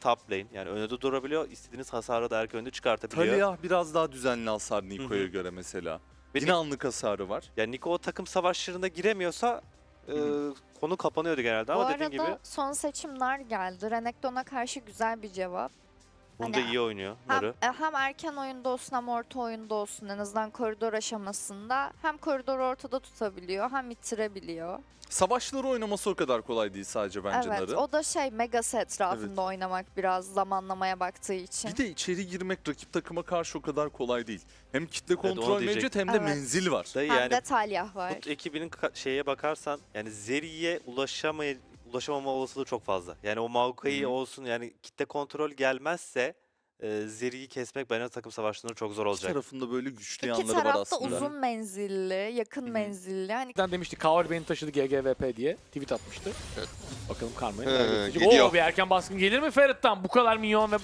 top lane. Yani önde durabiliyor. istediğiniz hasarı da erken önde çıkartabiliyor. Talia biraz daha düzenli hasar Niko'ya göre mesela. Ve Yine Ni- anlık hasarı var. Yani Niko o takım savaşlarında giremiyorsa e, konu kapanıyordu genelde Bu ama arada dediğin gibi son seçimler geldi. Renekton'a karşı güzel bir cevap. Bunda hani- iyi oynuyor. Hem, Naru. e, hem erken oyunda olsun hem orta oyunda olsun en azından koridor aşamasında hem koridoru ortada tutabiliyor hem ittirebiliyor. Savaşları oynaması o kadar kolay değil sadece bence evet Narı. o da şey Megası etrafında oynamak biraz zamanlamaya baktığı için. Bir de içeri girmek rakip takıma karşı o kadar kolay değil. Hem kitle kontrol diyecektim. mevcut hem de Evet. menzil var. Dayı hem yani de Talyah var. bu ekibinin şeye bakarsan yani Zeri'ye ulaşamay ulaşamama olasılığı çok fazla. Yani o Maokai olsun yani kitle kontrol gelmezse e, Zeri'yi kesmek bence takım savaşlarında çok zor İki olacak. tarafında böyle güçlü İki yanları var tarafta aslında. uzun menzilli, yakın menzilli. Hani Ben demişti Kaori beni taşıdı GGVP diye tweet atmıştı. Evet. Bakalım Karma'ya Ee, neler getirecek. gidiyor. Oo bir erken baskın gelir mi Ferit'ten? Bu kadar minyon ve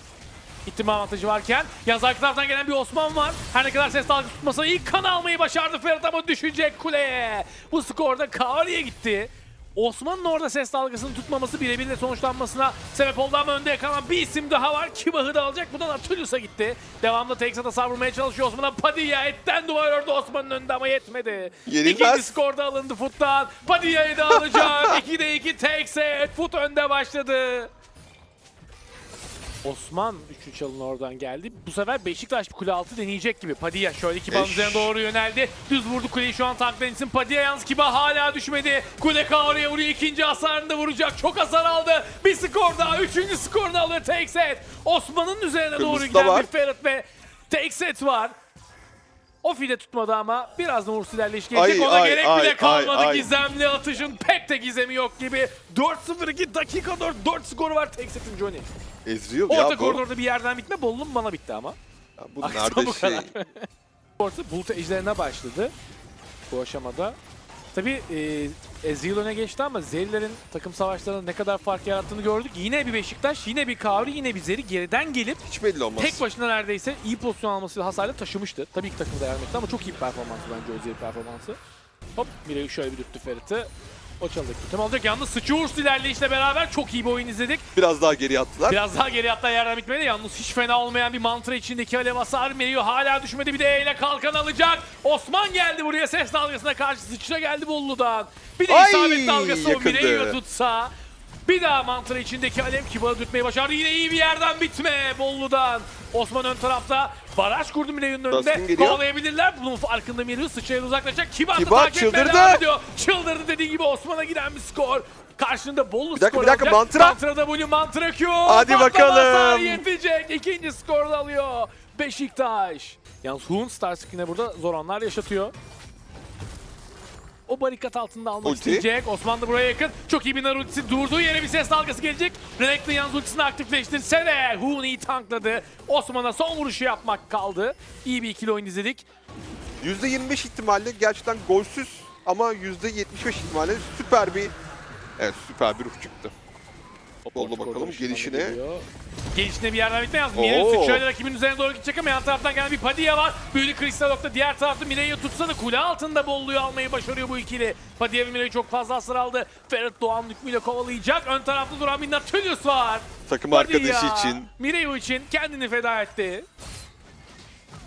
ihtimal avantajı varken yaz arka taraftan gelen bir Osman var. Her ne kadar ses dalgası tutmasa ilk kan almayı başardı Ferit ama düşecek kuleye. Bu skorda Kaori'ye gitti. Osman'ın orada ses dalgasını tutmaması birebir de sonuçlanmasına sebep oldu ama önde yakalanan bir isim daha var. Kibah'ı da alacak. Bu da Natulius'a gitti. Devamlı Texas'a savrulmaya çalışıyor Osman'a. Padilla etten duvar ördü Osman'ın önünde ama yetmedi. Yenilmez. İkinci skor da alındı Foot'tan. Padilla'yı da alacak. 2'de 2 Texas. Foot önde başladı. Osman 3-3 alın oradan geldi. Bu sefer Beşiktaş kule altı deneyecek gibi. Padilla şöyle Kiba'nın üzerine doğru yöneldi. Düz vurdu kuleyi şu an tanklayan isim. Padilla yalnız Kiba hala düşmedi. Kule Kaori'ye vuruyor. İkinci hasarını da vuracak. Çok hasar aldı. Bir skor daha. Üçüncü skorunu alıyor Texas. Osman'ın üzerine doğru Kırmızı da giden var. bir Ferret ve Texas var. O file tutmadı ama birazdan Ursus ilerleyiş gelecek. Ay, Ona ay, gerek ay, bile kalmadı. ay, ay. Gizemli atışın pek de gizemi yok gibi. 4-0-2 dakika 4, 4 skoru var Texas'ın Johnny. Ezreal Orta ya bu. koridorda bir yerden bitme. Bollum bana bitti ama. Ya bu Aksa nerede bu şey? kadar. Orta bulut ejderine başladı bu aşamada. Tabi e, Ezreal öne geçti ama Zerilerin takım savaşlarında ne kadar fark yarattığını gördük. Yine bir Beşiktaş, yine bir Kavri, yine bir Zeri geriden gelip Hiç belli olmaz. tek başına neredeyse iyi pozisyon alması hasarla taşımıştı. Tabii ki takım da yardım etti ama çok iyi bir performansı bence o Zeri performansı. Hop Mire'yi şöyle bir dürttü Ferit'i. O çaldık. Totem alacak. Yalnız Sıçıvurs ilerleyişle beraber çok iyi bir oyun izledik. Biraz daha geri attılar. Biraz daha geri hatta yerden bitmedi. Yalnız hiç fena olmayan bir mantra içindeki alev hasar veriyor. Hala düşmedi bir de E ile kalkan alacak. Osman geldi buraya ses dalgasına karşı sıçra geldi Bollu'dan. Bir de Ay, isabet dalgası o yakındı. Mireille tutsa. Bir daha mantra içindeki alev kibarı dürtmeyi başardı. Yine iyi bir yerden bitme Bollu'dan. Osman ön tarafta baraj kurdu Baskın önünde. Kovalayabilirler. Bunun farkında Mireille sıçrayla uzaklaşacak. Takip etmeye çıldırdı. Çıldırdı dediği gibi Osman'a giden bir skor. Karşında Bollu Bir dakika, skor bir dakika, alacak. Mantra. Mantra W, Mantra Q. Hadi Patlama bakalım. yetecek. İkinci skor da alıyor. Beşiktaş. Yalnız Hun Star Screen'e burada zor anlar yaşatıyor. O barikat altında almak Ulti. isteyecek. Osman da buraya yakın. Çok iyi bir nar ultisi. Durduğu yere bir ses dalgası gelecek. Renekton yalnız ultisini aktifleştirse de Hun iyi tankladı. Osman'a son vuruşu yapmak kaldı. İyi bir ikili oyun izledik. %25 ihtimalle gerçekten golsüz ama %75 ihtimalle süper bir Evet süper bir ruh çıktı. Bollu Orta bakalım gelişine. Gelişine bir yerden. Oo. Mireille sıçrayla rakibin üzerine doğru gidecek ama yan taraftan gelen bir Padilla var. Büyülü Kristalok diğer tarafta Mireille'yi tutsa da kule altında Bollu'yu almayı başarıyor bu ikili. Padilla ve Mireille çok fazla hasar aldı. Ferret Doğan hükmüyle kovalayacak. Ön tarafta duran bir Nautilus var. Takım Padilla, arkadaşı için. Mireille için kendini feda etti.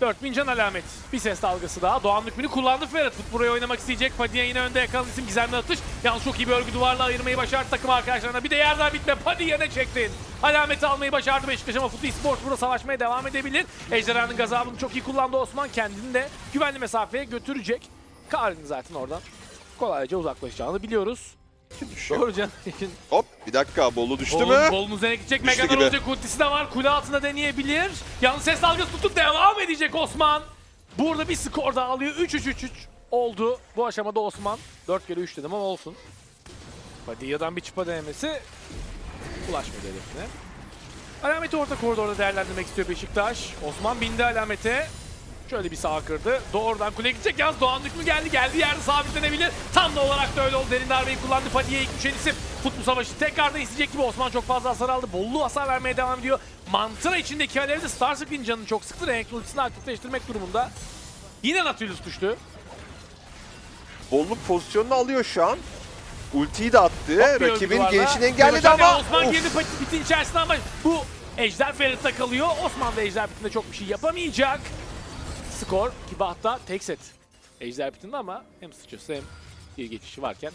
4000 can alamet. Bir ses dalgası daha. Doğan hükmünü kullandı. Fut buraya oynamak isteyecek. Padilla yine önde yakaladı isim gizemli atış. Yalnız çok iyi bir örgü duvarla ayırmayı başardı takım arkadaşlarına. Bir de yerden bitme. Padilla ne çektin? Alameti almayı başardı Beşiktaş ama Fut Esports burada savaşmaya devam edebilir. Ejderhanın gazabını çok iyi kullandı Osman. Kendini de güvenli mesafeye götürecek. Karin zaten oradan kolayca uzaklaşacağını biliyoruz. Düşüyor. Doğru can. Hop bir dakika Bollu düştü Bolun, mü? Bolun üzerine gidecek. Düştü Megan gibi. olacak ultisi de var. Kule altında deneyebilir. Yalnız ses dalgası tutup devam edecek Osman. Burada bir skor daha alıyor. 3-3-3-3 oldu. Bu aşamada Osman. 4 kere 3 dedim ama olsun. Padilla'dan bir çıpa denemesi ulaşmadı hedefine. Alameti orta koridorda değerlendirmek istiyor Beşiktaş. Osman bindi alamete. Şöyle bir sağa kırdı. Doğrudan kuleye gidecek. Yalnız Doğan Hükmü geldi. Geldiği yerde sabitlenebilir. Tam da olarak da öyle oldu. Derin darbeyi kullandı. Fadiye ilk düşen isim. Futbol savaşı tekrardan isteyecek gibi Osman çok fazla hasar aldı. Bollu hasar vermeye devam ediyor. Mantra içindeki alev de Star Screen canını çok sıktı. Renk ultisini aktifleştirmek durumunda. Yine Nautilus düştü. Bollu pozisyonunu alıyor şu an. Ultiyi de attı. Bir Rakibin gelişini engelledi ama Osman Of. girdi pitin içerisine ama bu Ejder Ferit'te kalıyor. Osman da Ejder Pit'inde çok bir şey yapamayacak. Skor Kibah'ta tek set. Ejder Pit'inde ama hem sıçrası hem bir geçişi varken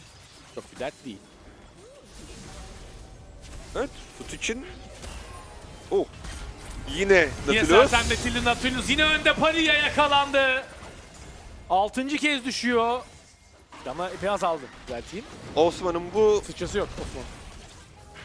çok bir dert değil. Evet, Fut için. Oh. Yine Yine Nautilus. sersemletildi Nautilus. Yine önde Pari'ye yakalandı. Altıncı kez düşüyor. Ama epey azaldı düzelteyim. Osman'ın bu Sıçrası yok Osman.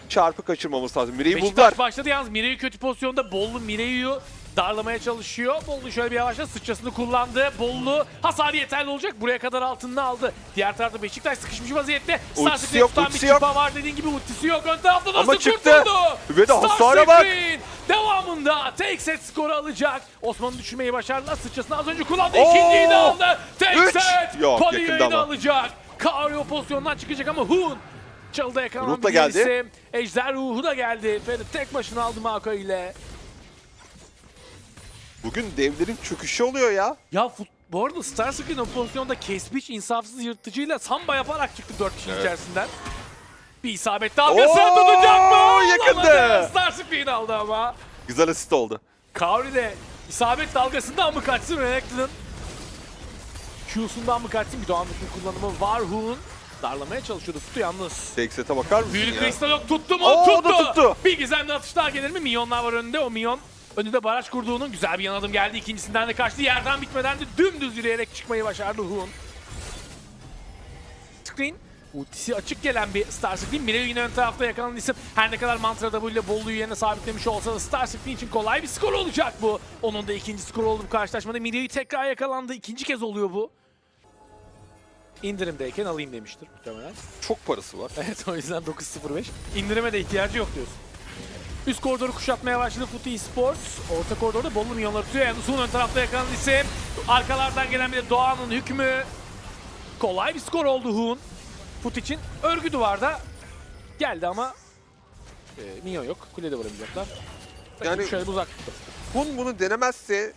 çarpı kaçırmaması lazım. Mireyi buldular. Beşiktaş başladı yalnız Mireyu kötü pozisyonda. Bollu Mireyu darlamaya çalışıyor. Bollu şöyle bir yavaşla sıçrasını kullandı. Bollu hasarı yeterli olacak. Buraya kadar altında aldı. Diğer tarafta Beşiktaş sıkışmış vaziyette. Ultisi yok, tutan bir yok. var dediğin gibi ultisi yok. Ön tarafta nasıl Ama çıktı. kurtuldu? Ve de hasara bak. Devamında tek set skoru alacak. Osman'ı düşürmeyi başardılar. Sıçrasını az önce kullandı. Oo! İkinciyi de aldı. Tek Üç. set. Yok, Padia'yı yakında da ama. alacak. Kario pozisyondan çıkacak ama Hun Çalıda yakalanan Ruh da bir geldi. isim. Ejder ruhu da geldi. Ferit tek başına aldı Mako ile. Bugün devlerin çöküşü oluyor ya. Ya fut, bu arada Starscream o pozisyonda kesmiş insafsız yırtıcıyla samba yaparak çıktı 4 kişinin Evet. içerisinden. Bir isabet dalgası tutacak mı? yakındı. Starscream aldı ama. Güzel asist oldu. Kavri de isabet dalgasından mı kaçsın Renekton'un? Q'sundan mı kaçsın? Bir Doğan Bütün kullanımı var Hun. Darlamaya çalışıyordu. Tuttu yalnız. Tek sete bakar mısın Büyülü ya? kristal yok tuttu mu? Oo, tuttu. tuttu. Bir gizemli atış daha gelir mi? Minyonlar var önünde. O minyon önünde baraj kurduğunun güzel bir yan adım geldi. İkincisinden de kaçtı. Yerden bitmeden de dümdüz yürüyerek çıkmayı başardı Hun. Screen ultisi açık gelen bir Starscream. Mireille yine ön tarafta yakalanan isim. Her ne kadar Mantra W ile Bollu'yu yerine sabitlemiş olsa da Starscream için kolay bir skor olacak bu. Onun da ikinci skor oldu bu karşılaşmada. Mireille tekrar yakalandı. İkinci kez oluyor bu. İndirimdeyken alayım demiştir muhtemelen. Çok parası var. Evet o yüzden 9.05. İndirime de ihtiyacı yok diyorsun. Üst koridoru kuşatmaya başladı Footy Esports. Orta koridorda Bolu milyonları tutuyor. Yani uzun ön tarafta yakalanan isim. Arkalardan gelen bir de Doğan'ın hükmü. Kolay bir skor oldu Hun. Foot için örgü duvarda geldi ama e, minyon yok. Kulede vuramayacaklar. Yani şöyle uzak tuttu. Hun bunu denemezse,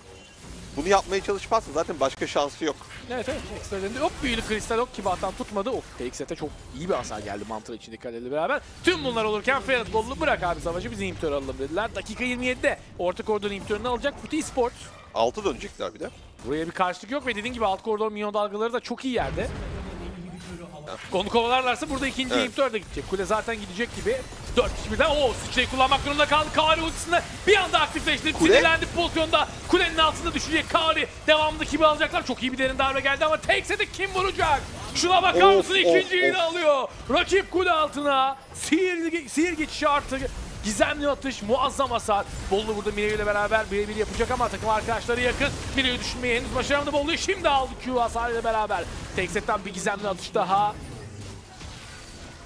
bunu yapmaya çalışmazsa zaten başka şansı yok. Evet evet. Ekstra döndü. Hop büyülü kristal yok. Kibahtan tutmadı. Of TXT'e çok iyi bir hasar geldi mantıra içindeki kaleyle beraber. Tüm bunlar olurken Ferhat Bollu bırak abi savaşı biz inhibitör alalım dediler. Dakika 27'de orta koridor inhibitörünü alacak Footy Esports. Altı dönecekler bir de. Buraya bir karşılık yok ve dediğin gibi alt koridor minyon dalgaları da çok iyi yerde. Onu kovalarlarsa burada ikinci Evet. inhibitör de gidecek. Kule zaten gidecek gibi. 4 kişi birden o sıçrayı kullanmak durumunda kaldı. Kari ultisinde bir anda aktifleşti. Kule? Sinirlendi pozisyonda. Kulenin altında düşecek Kari. Devamında kimi alacaklar? Çok iyi bir derin darbe geldi ama tek seti kim vuracak? Şuna bakar Of, mısın? of, İkinciyi of. de alıyor. Rakip kule altına. Sihir, sihir geçişi artı. Gizemli atış, muazzam hasar. Bollu burada Mireille ile beraber birebir yapacak ama takım arkadaşları yakın. Mireille düşünmeyi henüz başaramadı. Bollu'yu şimdi aldı Q hasarıyla beraber. Tek setten bir gizemli atış daha.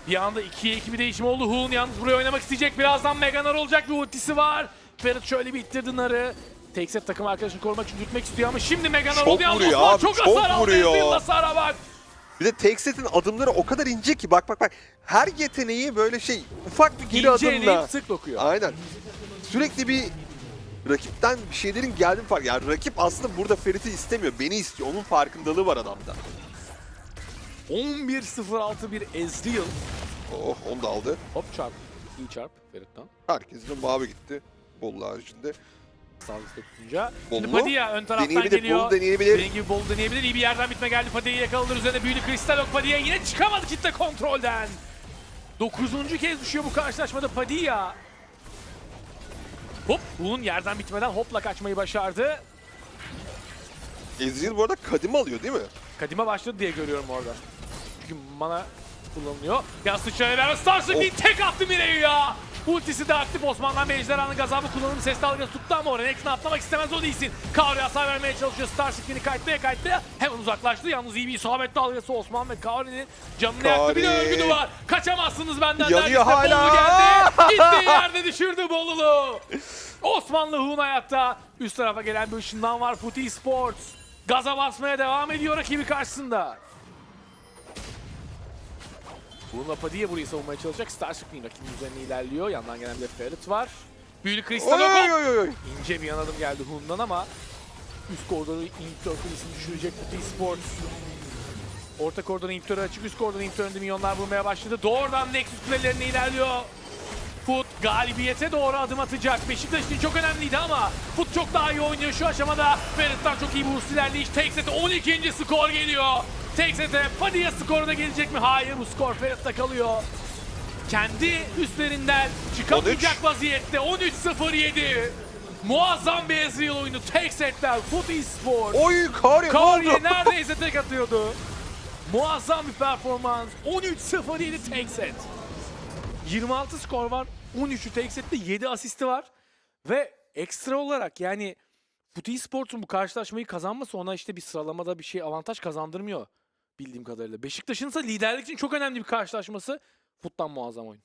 Bir anda 2'ye 2 bir değişim oldu. Hun yalnız buraya oynamak isteyecek. Birazdan Meganar olacak bir ultisi var. Ferit şöyle bir ittirdi Nar'ı. Tek set takım arkadaşını korumak için dürtmek istiyor ama şimdi Meganar Çok oldu. Yalnız vuruyor abi, çok, çok hasar aldı. vuruyor. Ezreal hasara bak. Bir de tek setin adımları o kadar ince ki bak bak bak. Her yeteneği böyle şey ufak bir geri İnce adımla. eleyip sık dokuyor. Aynen. Sürekli bir rakipten bir şeylerin geldiğini fark. Yani rakip aslında burada Ferit'i istemiyor. Beni istiyor. Onun farkındalığı var adamda. 11-0-6 bir Ezreal. Oh onu da aldı. Hop çarp. İyi çarp Ferit'ten. Herkesin mavi gitti. Bolu haricinde. Sağ üstte tutunca. Şimdi Bollu. Padilla ön taraftan Deneyebilir, geliyor. Bolu deneyebilir. Dediğim gibi Bolu deneyebilir. İyi bir yerden bitme geldi. Padilla'yı yakaladılar. Üzerine büyülü kristal yok. Padilla yine çıkamadı kitle kontrolden. Dokuzuncu kez düşüyor bu karşılaşmada Padilla. Hop, bunun yerden bitmeden hopla kaçmayı başardı. Ezreal bu arada kadim alıyor değil mi? Kadime başladı diye görüyorum orada. Çünkü mana kullanılıyor. Ya sıçraya beraber Starscream tek attı Mire'yi ya. Ultisi de aktif Osman'dan bir ejderhanın gazabı kullanım ses dalgası tuttu ama oraya Next'ini atlamak istemez o değilsin. Kavri hasar vermeye çalışıyor. Starscream'i kayıtlaya kayıtlaya hemen uzaklaştı. Yalnız iyi bir isabet dalgası Osman ve Kavri'nin canını yaktı. Bir de Kavri. örgü duvar. Kaçamazsınız benden. Yanıyor hala. Bolu geldi. Gittiği yerde düşürdü Bolulu. Osmanlı Hun hayatta. Üst tarafa gelen bir ışından var Footy Sports. Gaza basmaya devam ediyor rakibi karşısında. Bununla Padilla burayı savunmaya çalışacak. Starscream rakibin üzerine ilerliyor. Yandan gelen bir de Ferret var. Büyülü Kristal Oy oy yok. oy oy. İnce bir yan adım geldi Hun'dan ama üst koridoru inhibitor kulesini düşürecek Footy Sports. Orta koridorun inhibitörü açık. Üst koridorun inhibitöründe milyonlar vurmaya başladı. Doğrudan Nexus kulelerine ilerliyor. Foot galibiyete doğru adım atacak. Beşiktaş için çok önemliydi ama Foot çok daha iyi oynuyor şu aşamada. Ferit'ten çok iyi bir hızlı ilerleyiş. Tek sete 12. skor geliyor. Tek sete Padilla skoru da gelecek mi? Hayır bu skor Ferit'te kalıyor. Kendi üstlerinden çıkamayacak 13. vaziyette 13-0-7. Muazzam bir Ezreal oyunu. Tek setler Foot Esport. Oy Kari Kariye neredeyse tek atıyordu. Muazzam bir performans. 13-0-7 tek set. 26 skor var. 13'ü tek sette 7 asisti var. Ve ekstra olarak yani Footy Sports'un bu karşılaşmayı kazanması ona işte bir sıralamada bir şey avantaj kazandırmıyor bildiğim kadarıyla. Beşiktaş'ın ise liderlik için çok önemli bir karşılaşması. Fut'tan muazzam oyun.